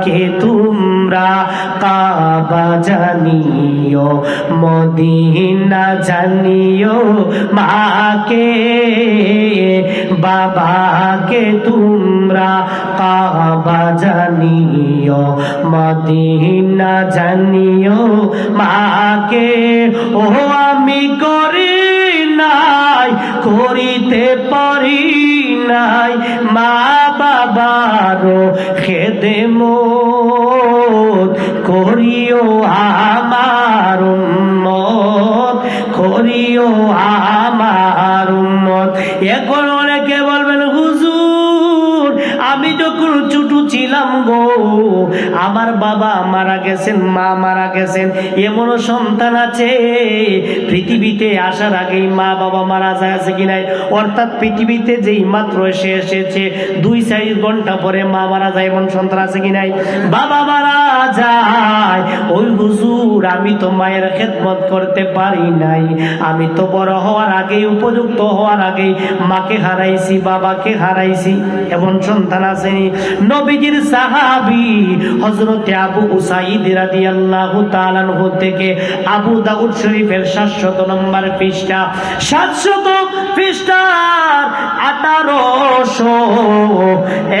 মাকে তোমরা কাবা জানিও, মদিনা জানিও, মাকে, বাবাকে তোমরা কাবা জানিও, মদিনা জানিও, মাকে। ও আমি করি বাবারও খেদে করিও আমার উন্মত করিও আমার উন্মত এখন গো আমার বাবা মারা গেছেন, মা মারা গেছেন, এমনও সন্তান আছে। পৃথিবীতে আসার আগেই মা বাবা মারা যায় আছে কি নাই? অর্থাৎ পৃথিবীতে যেই মাত্র এসে এসেছে, দুই চার ঘণ্টা পরে মা মারা যায়, এমন সন্তান আছে কি নাই? বাবা মারা যায়। ওই হুজুর, আমি তো মায়ের খেদমত করতে পারি নাই। আমি তো বড় হওয়ার আগেই, উপযুক্ত হওয়ার আগেই মাকে হারাইছি, বাবাকে হারাইছি, এমন সন্তান আসেনি। নবীজির সাহাবি থেকে আবু দাউদ শরীফের 700 নম্বর পৃষ্ঠা। 700 পৃষ্ঠার 1800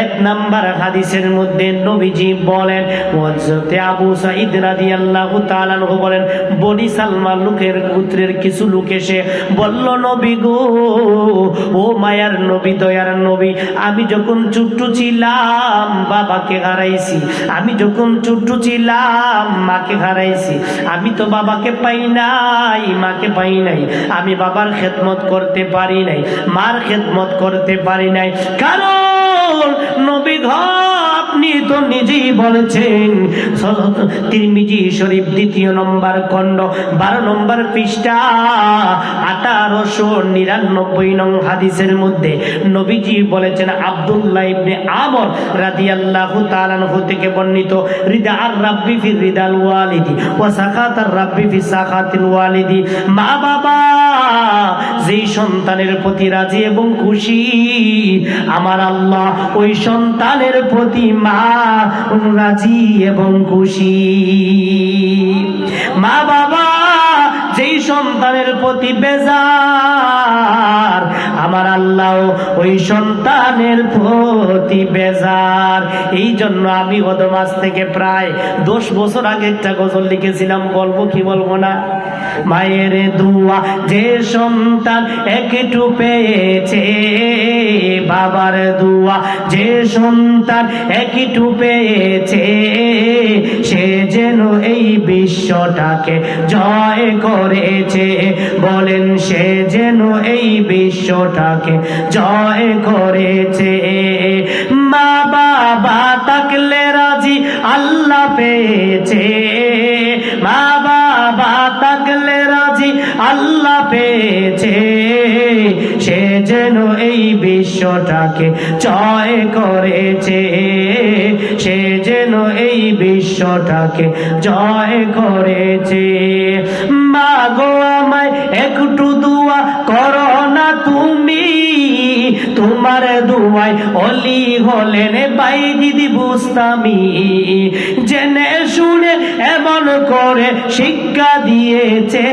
এক নম্বর হাদিসের মধ্যে নবীজি বলেন, হযরতে আবু সাঈদ রাদিয়াল্লাহু তাআলা আনহু বলেন, বনি সালমা লোকের কিছু লোক এসে বলল, নবী গো, ও মায়ার নবী, দয়ার নবী, আমি যখন চুট্টু ছিলাম, বাবাকে হারাইছি। আমি যখন চুট্টু ছিলাম, মাকে হারাইছি। আমি তো বাবাকে পাই নাই, মাকে পাই নাই। আমি বাবার খেদমত করতে পারি নাই মার খেদমত করতে পারি নাই। কারণ নবী ঘর আপনি তো নিজেই বলেছেন তিরমিজি শরীফ দ্বিতীয় নম্বর খণ্ড, বারো নম্বর পৃষ্ঠা, আঠারোশো নিরানব্বই নং হাদিসের মধ্যে নবীজি বলেছেন, আব্দুল্লাহ ইবনে আমর রাদিয়াল্লাহু তাআলা আনহু থেকে বর্ণিত, রিদা আর রাব্বি ফি রিদাল ওয়ালিদি ওয়া সাখাত আর রাব্বি ফি সাখাতিল ওয়ালিদি। মা বাবা, যেই সন্তানের প্রতি রাজি এবং খুশি, আমার আল্লাহ ওই সন্তানের প্রতি মা রাজি এবং খুশি। মা বাবা যেই সন্তানের প্রতি আল্লাহ ওই সন্তানের প্রতি বেজার। এই জন্য আমি গত মাস থেকে প্রায় দশ বছর আগে একটা গজল লিখেছিলাম, বলব কি বলব না? মায়ের দুয়া, যে সন্তান একটু পেয়েছে বাবার দুয়া, যে সন্তান একটু পেয়েছে বিশ্বটাকে জয় করেছে। বলেন সে যেন এই বিশ্বটাকে জয় করেছে। মা বাবা থাকলে রাজি আল্লাহ পেয়েছে। মা বাবা থাকলে রাজি আল্লাহ পেয়েছে। সে যেন বিশ্বটাকে জয় করেছে। সে যেন এই বিশ্বটাকে জয় করেছে। মা গো আমায় একটু দুয়া করো না তুমি। তোমার দুয়ায় অলি হলেন বাই দিদি বুঝতামি জেনে শুনে এমন করে শিক্ষা দিয়েছে।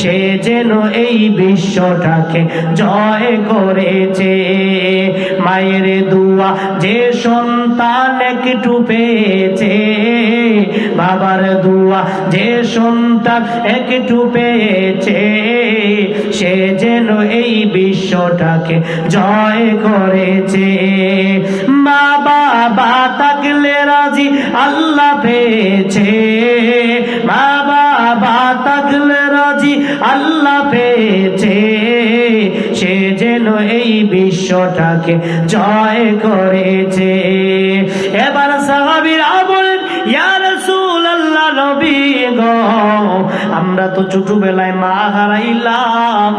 সে যেন এই বিশ্বটাকে জয় করেছে। মায়ের দুয়া যে সন্তান একটু পেয়েছে, বাবার দুয়া যে সন্তান একটু পেয়েছে, সে যেন এই বিশ্বটাকে জয় করেছে। মা বাবা থাকলে রাজি, আল্লাহ পেয়েছে মা বাবা থাকলে রাজি আল্লাহ পেয়েছে। সে যেন এই বিশ্বটাকে জয় করেছে। এবার সাহাবিরা আমরা তো ছোটবেলায় মা হারাইলাম,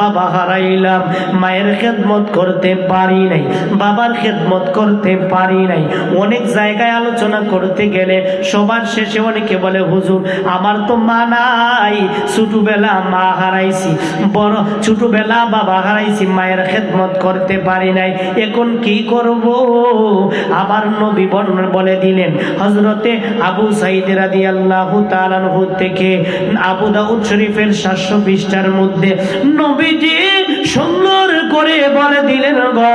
বাবা হারাইলাম, মায়ের খেদমত করতে পারি নাই, বাবার খেদমত করতে পারি নাই। অনেক জায়গায় আলোচনা করতে গেলে সবার শেষে অনেকে বলে, হুজুর, আমার তো মা নাই, ছোটবেলা মা হারাইছি, বড় ছোটবেলা বাবা হারাইছি, মায়ের খেদমত করতে পারি নাই, এখন কি করব? আবার নবী বর্ণনা বলে দিলেন হজরতে আবু সাইদ রাদি আল্লাহ তালানহু থেকে আবু দাউদ শরীফের সাতশো পৃষ্ঠার মধ্যে নবীজি সুন্দর করে বলে দিলেন গো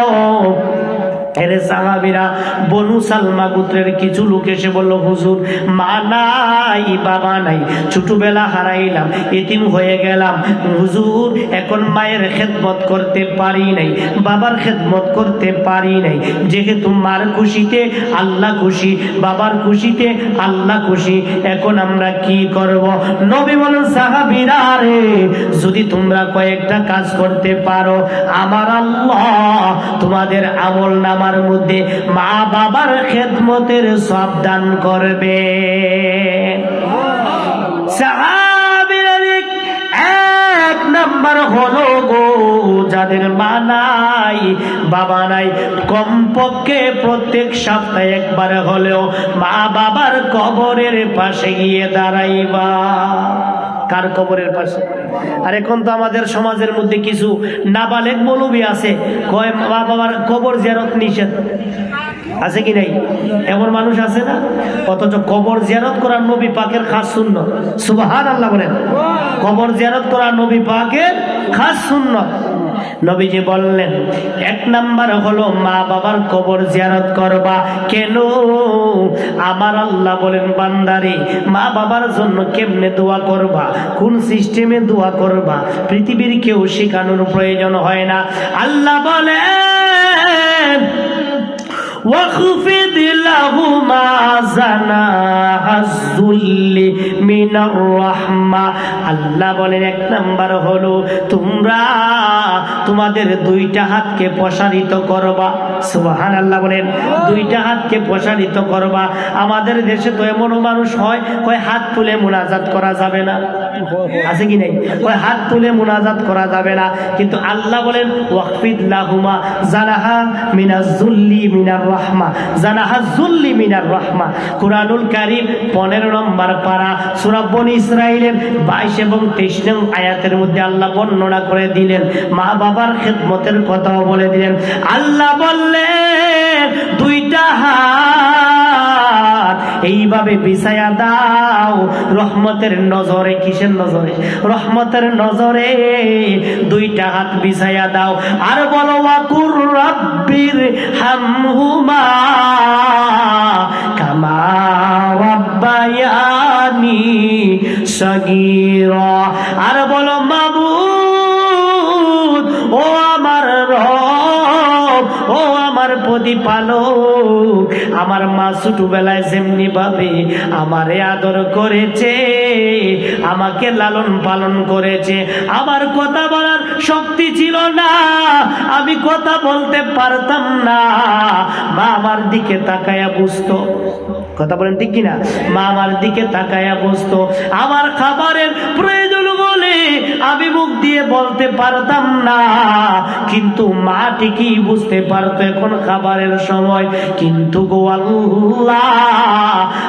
এরে সাহাবিরা, বনু সালমা গোত্রের কিছু লোক এসে বলল, হুজুর, মা নাই, বাবা নাই, ছোটবেলা হারাইলাম, এতিম হয়ে গেলাম। হুজুর, এখন মায়ের খেদমত করতে পারি নাই, বাবার খেদমত করতে পারি নাই। যেহেতু মার খুশিতে আল্লাহ খুশি, বাবার খুশিতে আল্লাহ খুশি, এখন আমরা কি করব? নবী বলেন সাহাবিরা রে, যদি তোমরা কয়েকটা কাজ করতে পারো, আমার আল্লাহ তোমাদের আমল নামার মধ্যে মা বাবার খেদমতের সব দান করবে। এক নাম্বার হলো গো, যাদের মা নাই, বাবা নাই, কমপক্ষে প্রত্যেক সপ্তাহে একবার হলেও মা বাবার কবরের পাশে গিয়ে দাঁড়াইবা। কার কবরের পাশে। আর এখন তো আমাদের সমাজের মধ্যে কিছু নাবালেক মৌলবী আছে, কয়, মা বাবার কবর জেরত নিষেধ। আছে কি নাই? এমন মানুষ আছে না? অথচ কবর জিয়ারত করার নবী পাকের খাস শূন্য সুবাহান আল্লাহ বলেন। কবর জিয়ারত করার নবী পাকের খাস শূন্য নবীজি বললেন এক নাম্বার হলো মা বাবার কবর জিয়ারত করবা কেন আমার আল্লাহ বলেন বান্দারে মা বাবার জন্য কেমনে দোয়া করবা কোন সিস্টেমে দোয়া করবা পৃথিবীর কেউ শেখানোর প্রয়োজন হয় না আল্লাহ বলেন واخفض لهما جناح الذل মিনার রহমা আল্লাহ বলেন, এক নাম্বার হলো তোমরা তোমাদের দুইটা হাতকে প্রসারিত করবা। সুবাহান আল্লাহ বলেন, দুইটা হাতকে প্রসারিত করবা। আমাদের দেশে তো এমন মানুষ হয়, কয় হাত তুলে মোনাজাত করা যাবে না। আছে কি নাই? কয় হাত তুলে মোনাজাত করা যাবে না। কিন্তু আল্লাহ বলেন, ওয়াকফিদ লাহুমা জানাহা মিনা জুল্লি মিনার রহমা। জানাহা জুল্লি মিনার রহমা। কোরআনুল কারিম পনেরো নম্বর পারা সূরা বনি ইসরাইলের 22 এবং 23 নং আয়াতের মধ্যে আল্লাহ বর্ণনা করে দিলেন, মা বাবার খেদমতের কথাও বলে দিলেন। আল্লাহ বললেন দুইটা হাত এইভাবে বিছায়া দাও। রহমতের নজরে, কিসের নজরে? রহমতের নজরে দুইটা হাত বিছায়া দাও। আর বলো, ওয়াকুর রব্বির হামহুমা কামা রাব্বায়ানি সগীরা। আর বলো, মাবুদ প্রতিপালক আমার মা ছোটবেলায় যেমনি ভাবে আমারে আদর করেছে, আমাকে লালন পালন করেছে, আমার কথা বলার শক্তি ছিল না, আমি কথা বলতে পারতাম না। মা আমার দিকে তাকায়া বুঝতো। কথা বলেন ঠিক কিনা? মা আমার দিকে তাকায়া বসতো আমার খাবারের প্রয়োজন বলে আমি মুখ দিয়ে বলতে পারতাম না। কিন্তু মা ঠিকই বুঝতে পারতো এখন খাবারের সময়। কিন্তু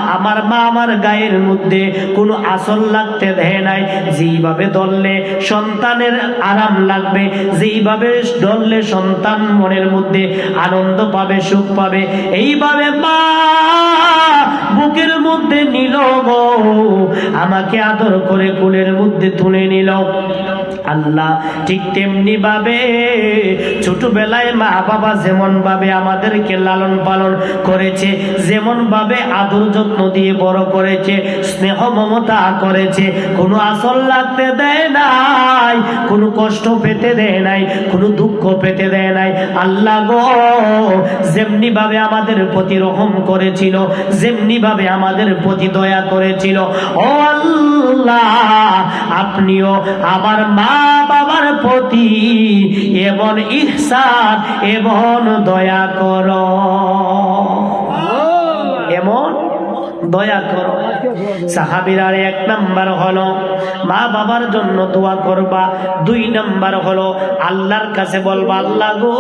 আমার মা আমার গায়ের মধ্যে কোনো আসল লাগতে দেয় নাই। যেইভাবে ধরলে সন্তানের আরাম লাগবে, যেইভাবে ধরলে সন্তান মনের মধ্যে আনন্দ পাবে, সুখ পাবে, এইভাবে মা বুকের মধ্যে নিল গো। আমাকে আদর করে কুলের মধ্যে তুলে নিল। no. আল্লাহ ঠিক তেমনি ভাবে ছোটবেলায় মা বাবা যেমন ভাবে আমাদেরকে লালন পালন করেছে, যেমন ভাবে আদর যত্ন দিয়ে বড় করেছে, স্নেহ মমতা করেছে, কোনো আসল লাগতে দেয় নাই, কোনো কষ্ট পেতে দেয় নাই, কোনো দুঃখ পেতে দেয় নাই। আল্লাহ গো, যেমনি ভাবে আমাদের প্রতি রহম করেছিল, যেমনি ভাবে আমাদের প্রতি দয়া করেছিল। ও আল্লাহ, আপনিও আমার মা বাবার প্রতি এমন ইহসান এমন দয়া কর। দয়া করো। সাহাবিরার এক নাম্বার হলো, মা বাবার জন্য দোয়া করবা। দুই নাম্বার হলো, আল্লাহর কাছে বলবা, আল্লাহ গো,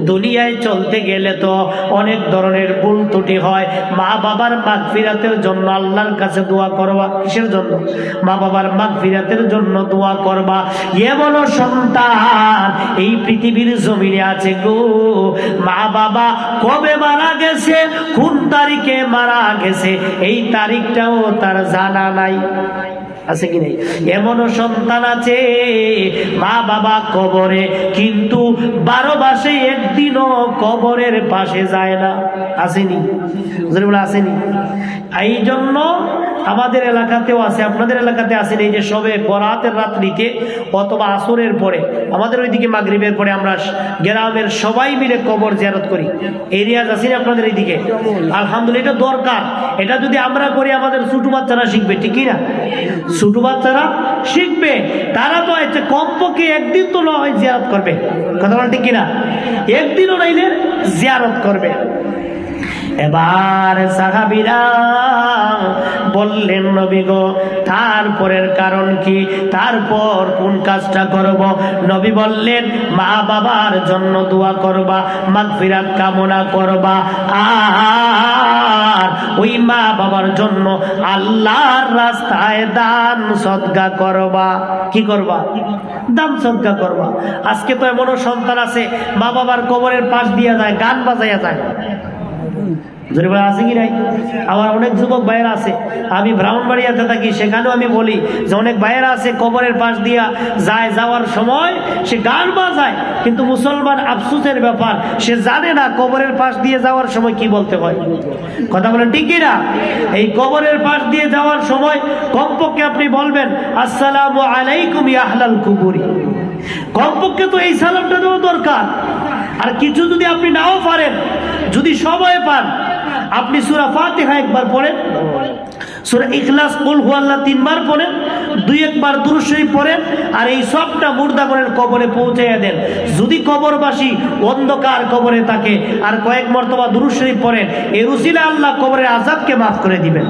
দুনিয়ায় চলতে গেলে তো অনেক ধরনের ভুল ত্রুটি হয়। মা বাবার মাঘ ফিরাতের জন্য আল্লাহর কাছে দোয়া করবা। কিসের জন্য? মা বাবার মাঘ ফিরাতের জন্য দোয়া করবা। এ বলো সন্তান এই পৃথিবীর জমিনে আছে গো। মা বাবা কবে মারা গেছে? কোন তারিখে মারা গেছে এই তারিখটাও তার জানা নাই। আছে কি নেই? এমনও সন্তান আছে, মা বাবা কবরে, কিন্তু বারো মাসে একদিনও কবরের পাশে যায় না। আসেনি। আসেনি। এই জন্য আমাদের এলাকাতেও আছে, আপনাদের এলাকাতে আসেন এই যে সবে বরাতের রাত্রিতে অথবা আসরের পরে, আমাদের ওইদিকে মাগরিবের পরে আমরা গ্রামের সবাই মিলে কবর জিয়ারত করি। এই রিয়াজ আসেনি আপনাদের এইদিকে? আলহামদুলিল্লাহ, এটা দরকার। এটা যদি আমরা করি, আমাদের ছোট বাচ্চারা শিখবে, ঠিক না? ছোট বাচ্চারা শিখবে। তারা তো হচ্ছে কমপক্ষে একদিন তো নয় জিয়ারত করবে। কথা বল ঠিক কিনা? একদিনও নাইলে জিয়ারত করবে। এবার সাহাবিরা বললেন, নবী গো তারপরের কারণ কি? তারপর কোন কাজটা করব? নবী বললেন, মা বাবার জন্য দোয়া করবা, মাগফিরাত কামনা করবা, আর ওই মা বাবার জন্য আল্লাহর রাস্তায় দান সদগা করবা। কি করবা? দান সদগা করবা। আজকে তো এমনও সন্তান আছে, মা বাবার কবরের পাশ দিয়া যায়, গান বাজাইয়া যায়। জোরে আছে কি নাই? আমার অনেক যুবক ভাইয়েরা আছে। আমি ব্রাহ্মণবাড়িয়াতে থাকি, সেখানেও আমি বলি যে, অনেক ভাইয়েরা আছে কবরের পাশ দিয়া যায়, যাওয়ার সময় সে গান বাজায়, কিন্তু মুসলমান আফসুসের ব্যাপার, সে জানে না কবরের পাশ দিয়ে যাওয়ার সময় কি বলতে হয়। কথা বলেন ঠিক না? এই কবরের পাশ দিয়ে যাওয়ার সময় কমপক্ষে আপনি বলবেন, আসসালামু আলাইকুম ইয়াহলাল কুবুরি। কমপক্ষে তো এই সালামটা দেওয়া দরকার। আর কিছু যদি আপনি নাও পারেন, যদি সময় পান আপনি সুরা ফাতিহা একবার পড়েন। সুরা ইখলাস, কুল হুয়াল্লাহ তিনবার পড়েন, দুই একবার দুরুশই পড়েন, আর এই সবটা মুর্দাগরের কবরে পৌঁছাইয়া দেন। যদি কবরবাসী অন্ধকার কবরে থাকে, আর কয়েক মর্তবা দুরুশই পড়েন, এ রুসিলা আল্লাহ কবরের আজাবকে মাফ করে দিবেন।